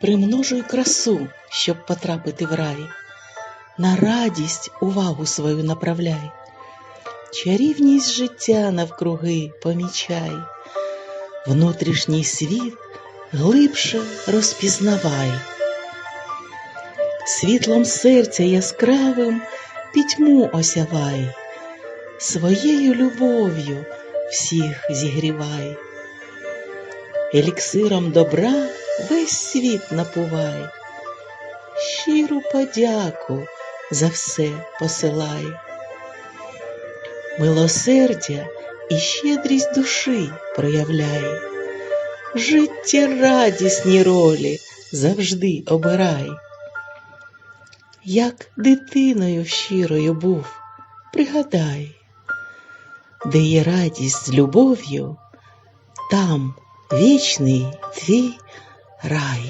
примножуй красу, щоб потрапити в рай. На радість увагу свою направляй, чарівність життя навкруги помічай, внутрішній світ глибше розпізнавай. Світлом серця яскравим пітьму осявай, своєю любов'ю всіх зігрівай, еліксиром добра весь світ напувай, щиру подяку за все посилай, милосердя і щедрість душі проявляй, життєрадісні ролі завжди обирай. Як дитиною щирою був, пригадай, де є радість з любов'ю, там вічний твій Raai.